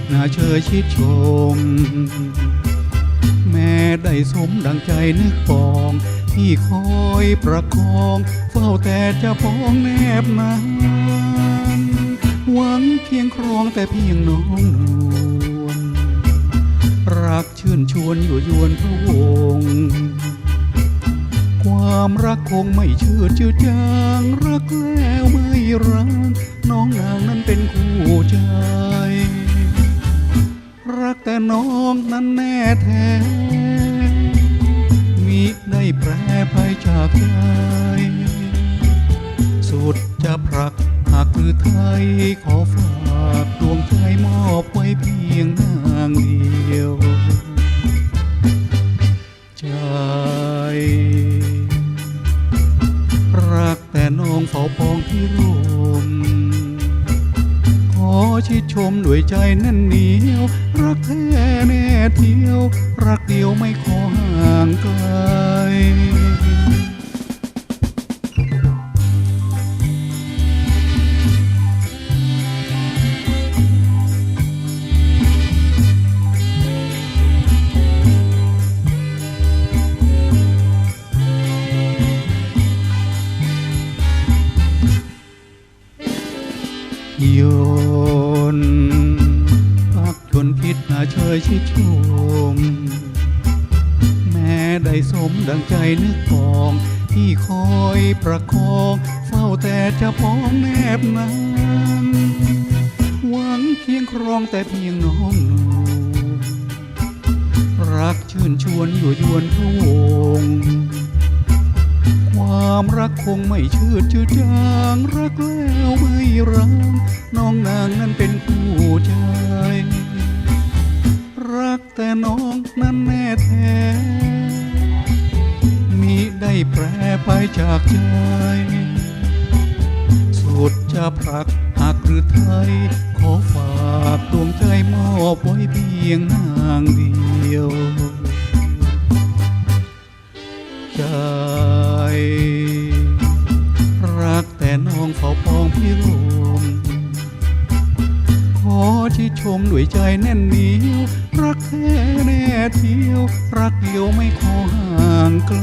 นพิษนาเชยชิดชม แม่ได้สมดังใจนึกปองที่คอยประคอง เฝ้าแต่จะพ้องแนบนานหวังเคียงครองแต่เพียงน้องนวลรักชื่นชวนอยู่ยวนพระวงศ์ความรักคงไม่เชื่อจืดจาง รักแล้วไม่รังน้องนางนั้นเป็นคู่ใจรักแต่ น้องนั้นแน่แท้มิได้แปรภัยจากใจสุดจะผลักหักหรือไทยขอฝากดวงใจมอบไว้เพียงนางเดียวใจรักแต่น้องเฝ้าปองพี่รมขอ ชิดชมด้วยใจแน่นเหนียว รักแท้แน่เที่ยว รักเดียวไม่ขอห่างไกล โยนพักชนพิษนาเชยชิดชม แม้ได้สมดังใจนึกปองที่คอยประคองเฝ้าแต่จะพ้องแนบนานหวังเคียงครองแต่เพียงน้องนวลรักชื่นชวนอยู่ยวนพระวงศ์ ความรักคงไม่เชืดชืดจางรักแล้วไม่รังน้องนางนั้นเป็นผู้ใจ รักแต่น้องนั้นแน่แท้มิได้แปรไปจากใจ สุดจะผลักหักหรือไทย ขอฝากดวงใจมอบไว้เพียงนางเดียว ใจ เขาปองพี่รมขอที่ชมด้วยใจแน่นเหนียว รักแท้แน่เที่ยว รักเดียวไม่ขอห่างไกล